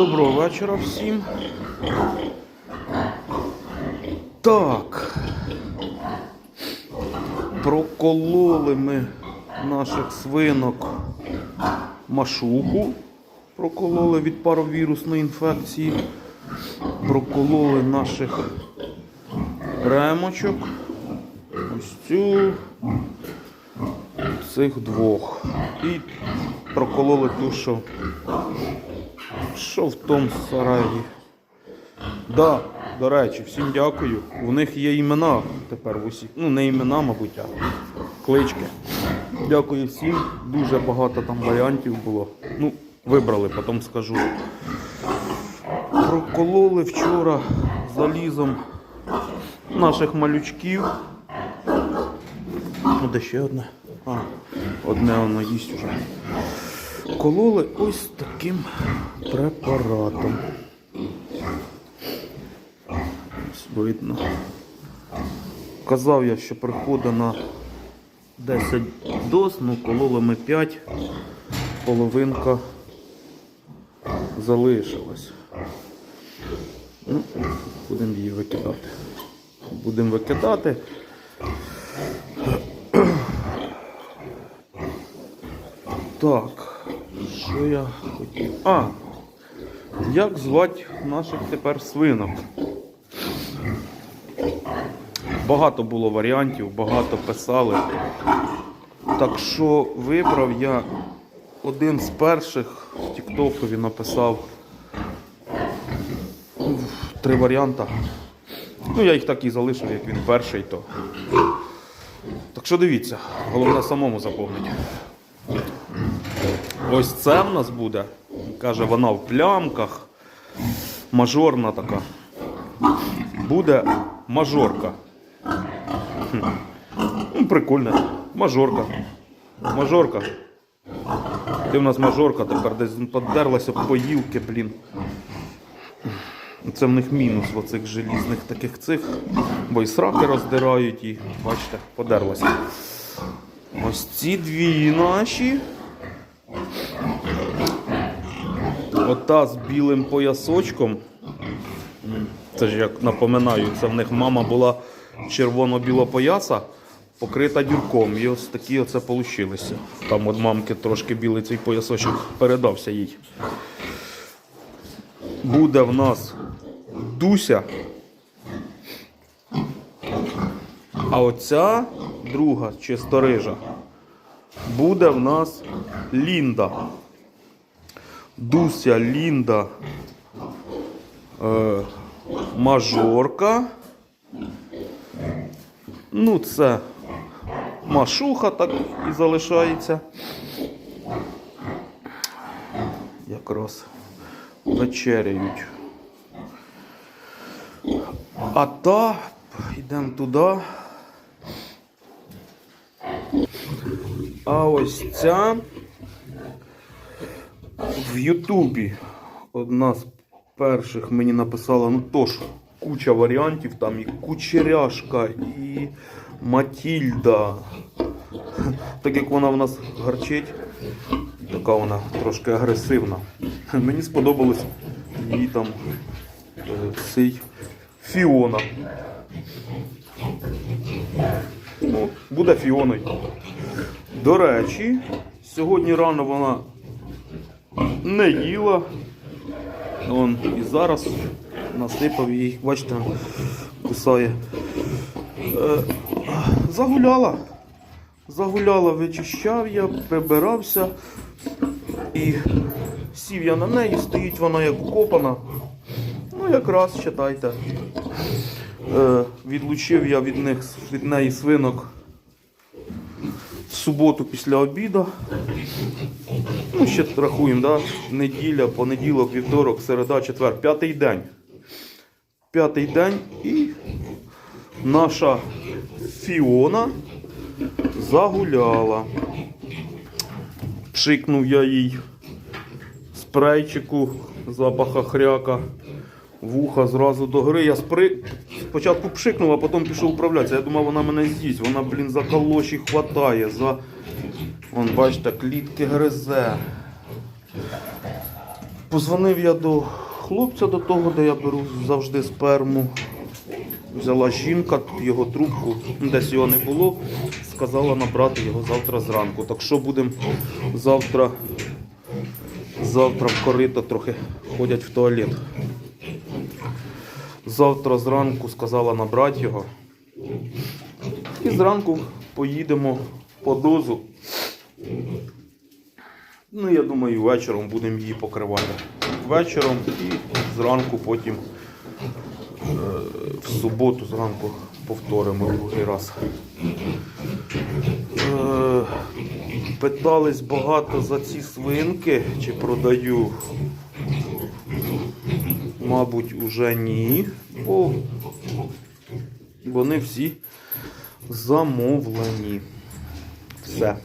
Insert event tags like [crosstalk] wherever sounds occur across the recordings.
Доброго вечора всім. Так. Прокололи ми наших свинок машуху. Прокололи від паровірусної інфекції. Прокололи наших ремочок. Ось цю цих двох. І прокололи ту, що що в тому сараї? Да, до речі, всім дякую. У них є імена тепер в усіх. Ну, не імена, мабуть, а клички. Дякую всім. Дуже багато там варіантів було. Ну, вибрали, потім скажу. Прокололи вчора залізом наших малючків. Ну, де ще одне? А, одне воно їсть уже кололи ось таким препаратом. Ось видно. Казав я, що приходить на 10 доз, ну кололи ми 5, половинка залишилась. Ну, будемо її викидати. Будемо викидати. Так, що я хотів? А, як звати наших тепер свинок? Багато було варіантів, багато писали. Так що вибрав я один з перших в Тіктокові написав три варіанти. Ну, я їх так і залишив, як він перший, то. Так що дивіться, головне самому заповнити. Ось це в нас буде. Каже, вона в плямках. Мажорна така. Буде мажорка. Ну, прикольно. Мажорка. Мажорка. Ти в нас мажорка, тепер десь подерлася в поїлки, блін. Це в них мінус в оцих желізних таких цих, бо і сраки роздирають і, бачите, подерлася. Ось ці дві наші. Ота з білим поясочком. Це ж як напоминаю, це в них мама була червоно-біла пояса, покрита дюрком. І ось такі оце получилися. Там от мамки трошки білий цей поясочок передався їй. Буде в нас Дуся. А оця друга чисторижа буде в нас Лінда. Дуся, Лінда, е, мажорка. Ну, це машуха так і залишається. Якраз вечеряють. А та, йдемо туди. А ось ця в Ютубі одна з перших мені написала, ну тож, куча варіантів, там і кучеряшка, і Матільда. Так як вона в нас гарчить, така вона трошки агресивна. Мені сподобалось її там е, цей Фіона. Ну, буде Фіоною. До речі, сьогодні рано вона не їла. Он і зараз насипав їй, бачите, кусає. Е, загуляла. Загуляла, вичищав я, прибирався і сів я на неї, стоїть вона як вкопана. Ну, якраз читайте. Е, відлучив я від них від неї свинок суботу після обіду. Ну, ще рахуємо, да? неділя, понеділок, вівторок, середа, четвер, п'ятий день. П'ятий день і наша Фіона загуляла. Пшикнув я їй спрейчику запаха хряка. Вуха зразу до гри. Я спри... спочатку пшикнув, а потім пішов управлятися. Я думав, вона мене з'їсть. Вона, блін, за калоші хватає, за. Вон, бачите, клітки гризе. Позвонив я до хлопця до того, де я беру завжди сперму. Взяла жінка, його трубку, десь його не було. Сказала набрати його завтра зранку. Так що будемо завтра, завтра в корито трохи ходять в туалет. Завтра зранку сказала набрати його. І зранку поїдемо по дозу. Ну, я думаю, вечором будемо її покривати. Вечором і зранку потім е, в суботу зранку повторимо другий раз. Е, питались багато за ці свинки, чи продаю. Мабуть, уже ні, бо вони всі замовлені. Все.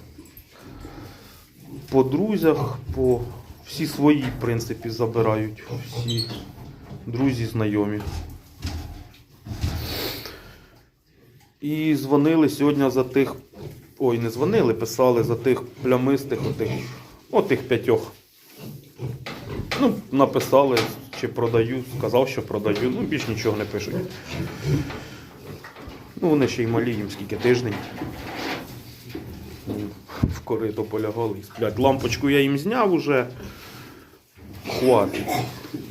По друзях, по всі свої, в принципі, забирають. Всі друзі, знайомі. І дзвонили сьогодні за тих. Ой, не дзвонили, писали за тих плямистих, отих, отих п'ятьох. Ну, написали, чи продаю, сказав, що продаю, ну більш нічого не пишуть. Ну, вони ще й малі, їм скільки тиждень. В корито полягали сплять. Лампочку я їм зняв уже. Хватить.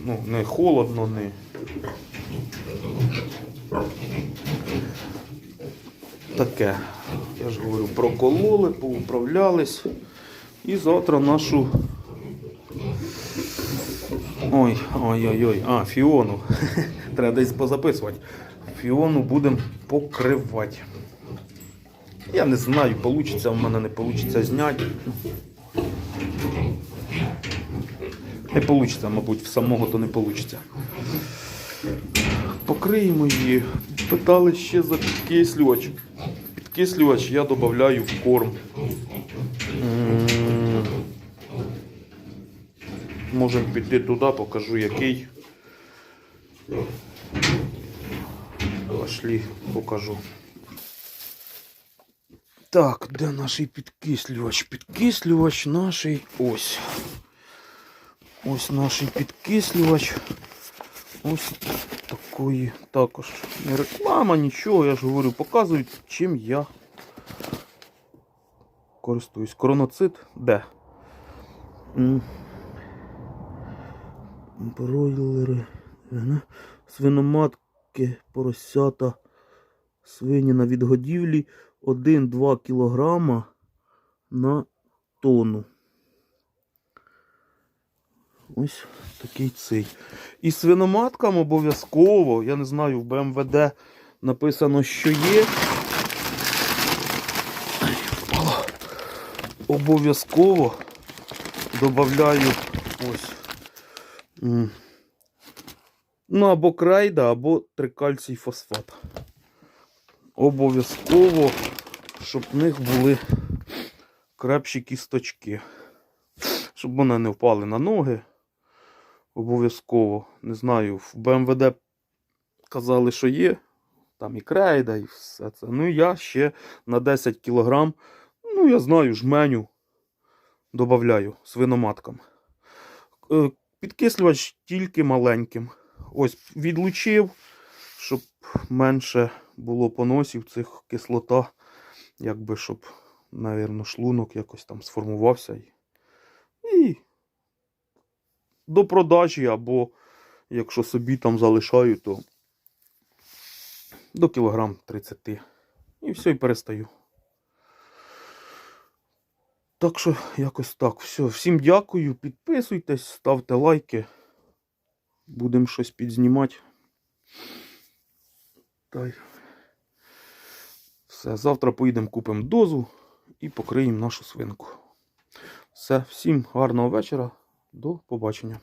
Ну, не холодно, не. Таке. Я ж говорю, прокололи, поуправлялись. І завтра нашу. Ой, ой-ой-ой. А, фіону. [laughs] Треба десь позаписувати. Фіону будемо покривати. Я не знаю, вийде в мене, не вийде зняти. Не вийде, мабуть, в самого то не вийде. Покриємо її. Питали ще за підкислювач. Підкислювач я додаю в корм. Можемо піти туди, покажу який. Пошли, покажу. Так, де наш підкислювач? Підкислювач наш ось. Ось наш підкислювач. Ось такої також. Не реклама, нічого, я ж говорю, показують, чим я користуюсь. Короноцит де? Бройлери. Свиноматки, поросята, свині на відгодівлі 1-2 кілограма на тонну. Ось такий цей. І свиноматкам обов'язково, я не знаю, в БМВД написано, що є. Обов'язково додаю ось. Ну, або крайда, або трикальцій фосфат. Обов'язково, щоб в них були крепші кісточки. Щоб вони не впали на ноги. Обов'язково. Не знаю, в БМВД казали, що є. Там і крейда, і все це. Ну, я ще на 10 кілограм, ну, я знаю, жменю додаю свиноматкам. Підкислювач тільки маленьким. Ось відлучив, щоб менше було поносів цих кислота, якби щоб, навірно, шлунок якось там сформувався. І до продажі, або якщо собі там залишаю, то до кілограм 30. І все, і перестаю. Так що якось так. Все. Всім дякую. Підписуйтесь, ставте лайки. Будемо щось підзнімати. Та Все, завтра поїдемо купимо дозу і покриємо нашу свинку. Все, всім гарного вечора. До побачення.